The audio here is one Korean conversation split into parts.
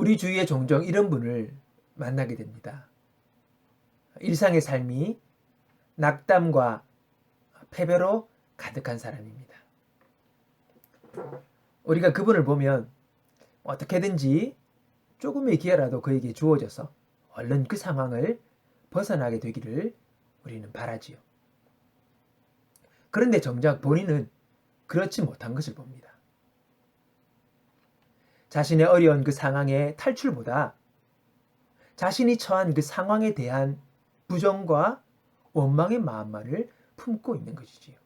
우리 주위에 종종 이런 분을 만나게 됩니다. 일상의 삶이 낙담과 패배로 가득한 사람입니다. 우리가 그분을 보면 어떻게든지 조금의 기회라도 그에게 주어져서 얼른 그 상황을 벗어나게 되기를 우리는 바라지요. 그런데 정작 본인은 그렇지 못한 것을 봅니다. 자신의 어려운 그 상황의 탈출보다 자신이 처한 그 상황에 대한 부정과 원망의 마음만을 품고 있는 것이지요.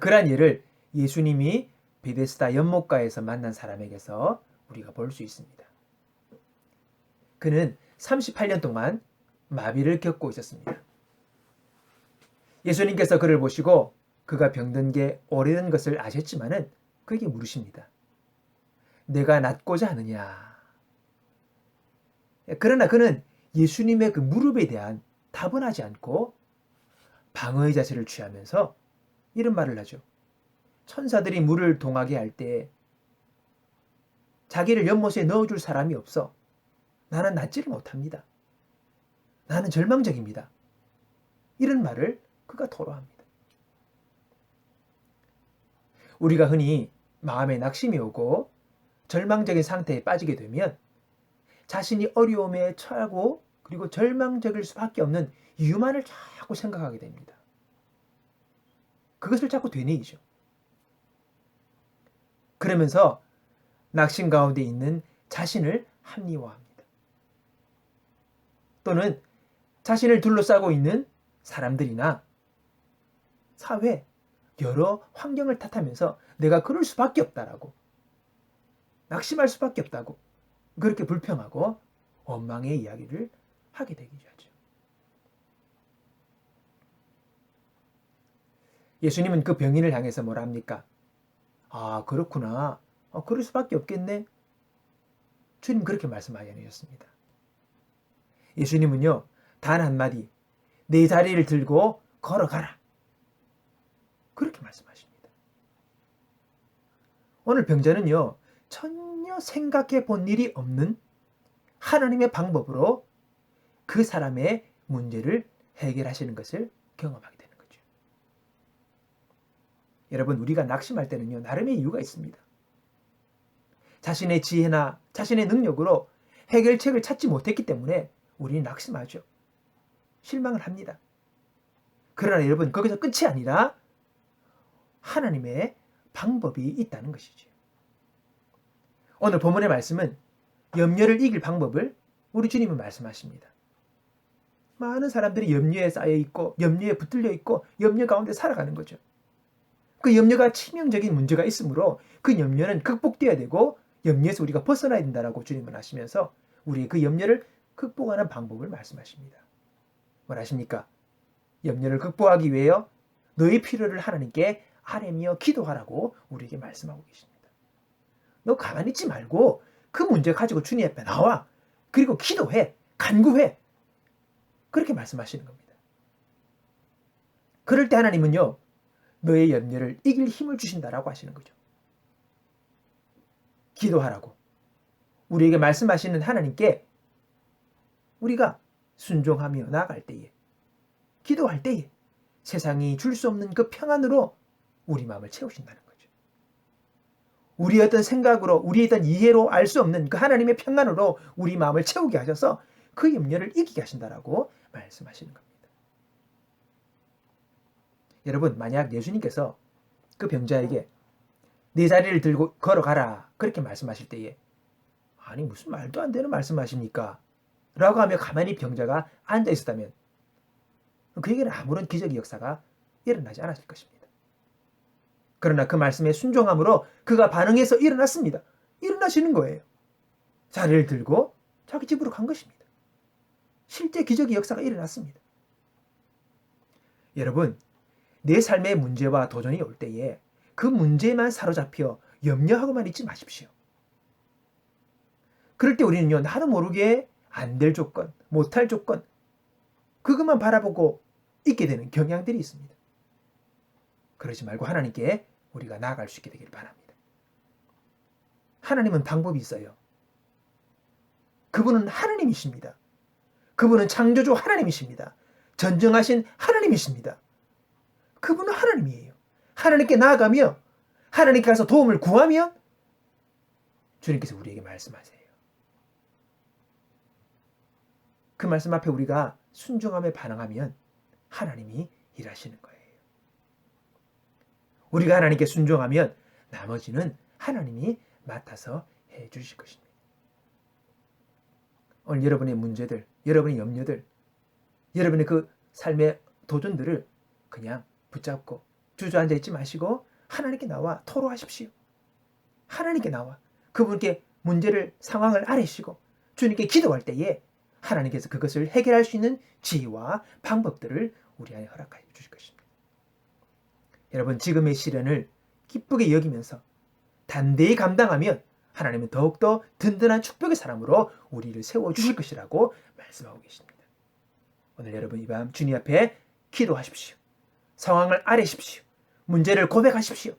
그러한 예를 예수님이 베데스다 연못가에서 만난 사람에게서 우리가 볼 수 있습니다. 그는 38년 동안 마비를 겪고 있었습니다. 예수님께서 그를 보시고 그가 병든 게 오래된 것을 아셨지만은 그에게 물으십니다. 내가 낫고자 하느냐? 그러나 그는 예수님의 그 무릎에 대한 답은 하지 않고 방어의 자세를 취하면서 이런 말을 하죠. 천사들이 물을 동하게 할 때 자기를 연못에 넣어줄 사람이 없어. 나는 낫지를 못합니다. 나는 절망적입니다. 이런 말을 그가 토로합니다. 우리가 흔히 마음에 낙심이 오고 절망적인 상태에 빠지게 되면 자신이 어려움에 처하고 그리고 절망적일 수밖에 없는 이유만을 자꾸 생각하게 됩니다. 그것을 자꾸 되뇌이죠. 그러면서 낙심 가운데 있는 자신을 합리화합니다. 또는 자신을 둘러싸고 있는 사람들이나 사회, 여러 환경을 탓하면서 내가 그럴 수밖에 없다라고 낙심할 수밖에 없다고 그렇게 불평하고 원망의 이야기를 하게 되기도 하죠. 예수님은 그 병인을 향해서 뭐라 합니까? 아, 그렇구나. 아, 그럴 수밖에 없겠네. 주님 그렇게 말씀하지 않으셨습니다. 예수님은요, 단 한마디, 내 자리를 들고 걸어가라. 그렇게 말씀하십니다. 오늘 병자는요, 전혀 생각해 본 일이 없는 하나님의 방법으로 그 사람의 문제를 해결하시는 것을 경험하게 되는 거죠. 여러분, 우리가 낙심할 때는요, 나름의 이유가 있습니다. 자신의 지혜나 자신의 능력으로 해결책을 찾지 못했기 때문에 우리는 낙심하죠. 실망을 합니다. 그러나 여러분, 거기서 끝이 아니라 하나님의 방법이 있다는 것이죠. 오늘 본문의 말씀은 염려를 이길 방법을 우리 주님은 말씀하십니다. 많은 사람들이 염려에 쌓여 있고 염려에 붙들려 있고 염려 가운데 살아가는 거죠. 그 염려가 치명적인 문제가 있으므로 그 염려는 극복돼야 되고 염려에서 우리가 벗어나야 된다라고 주님은 하시면서 우리의 그 염려를 극복하는 방법을 말씀하십니다. 뭘 하십니까? 염려를 극복하기 위해요. 너희 필요를 하나님께 아뢰며 기도하라고 우리에게 말씀하고 계십니다. 너 가만히 있지 말고 그 문제 가지고 주님 앞에 나와. 그리고 기도해. 간구해. 그렇게 말씀하시는 겁니다. 그럴 때 하나님은요. 너의 염려를 이길 힘을 주신다라고 하시는 거죠. 기도하라고. 우리에게 말씀하시는 하나님께 우리가 순종하며 나아갈 때에 기도할 때에 세상이 줄 수 없는 그 평안으로 우리 마음을 채우신다는 거죠. 우리의 어떤 생각으로, 우리의 어떤 이해로 알 수 없는 그 하나님의 평안으로 우리 마음을 채우게 하셔서 그 염려를 이기게 하신다라고 말씀하시는 겁니다. 여러분, 만약 예수님께서 그 병자에게 네 자리를 들고 걸어가라 그렇게 말씀하실 때에 아니 무슨 말도 안 되는 말씀하십니까? 라고 하며 가만히 병자가 앉아 있었다면 그에게는 아무런 기적의 역사가 일어나지 않았을 것입니다. 그러나 그 말씀에 순종함으로 그가 반응해서 일어났습니다. 일어나시는 거예요. 자리를 들고 자기 집으로 간 것입니다. 실제 기적의 역사가 일어났습니다. 여러분, 내 삶의 문제와 도전이 올 때에 그 문제만 사로잡혀 염려하고만 있지 마십시오. 그럴 때 우리는요, 나도 모르게 안 될 조건, 못할 조건, 그것만 바라보고 있게 되는 경향들이 있습니다. 그러지 말고 하나님께 우리가 나아갈 수 있게 되기를 바랍니다. 하나님은 방법이 있어요. 그분은 하나님이십니다. 그분은 창조주 하나님이십니다. 전정하신 하나님이십니다. 그분은 하나님이에요. 하나님께 나아가며 하나님께 가서 도움을 구하면 주님께서 우리에게 말씀하세요. 그 말씀 앞에 우리가 순종함에 반응하면 하나님이 일하시는 거예요. 우리가 하나님께 순종하면 나머지는 하나님이 맡아서 해 주실 것입니다. 오늘 여러분의 문제들, 여러분의 염려들, 여러분의 그 삶의 도전들을 그냥 붙잡고 주저앉아 있지 마시고 하나님께 나와 토로하십시오. 하나님께 나와 그분께 문제를 상황을 아뢰시고 주님께 기도할 때에 하나님께서 그것을 해결할 수 있는 지혜와 방법들을 우리 안에 허락하여 주실 것입니다. 여러분 지금의 시련을 기쁘게 여기면서 단대히 감당하면 하나님은 더욱더 든든한 축복의 사람으로 우리를 세워 주실 것이라고 말씀하고 계십니다. 오늘 여러분 이 밤 주님 앞에 기도하십시오. 상황을 아뢰십시오. 문제를 고백하십시오.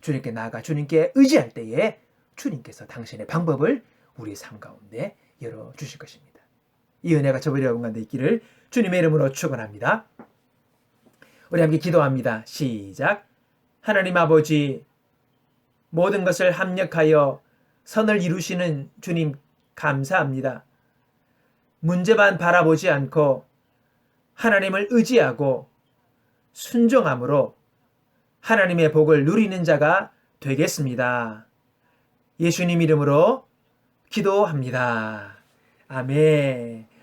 주님께 나아가 주님께 의지할 때에 주님께서 당신의 방법을 우리 삶 가운데 열어 주실 것입니다. 이 은혜가 저버리 여러분 가운데 있기를 주님의 이름으로 축원합니다. 우리 함께 기도합니다. 시작. 하나님 아버지 모든 것을 합력하여 선을 이루시는 주님 감사합니다. 문제만 바라보지 않고 하나님을 의지하고 순종함으로 하나님의 복을 누리는 자가 되겠습니다. 예수님 이름으로 기도합니다. 아멘.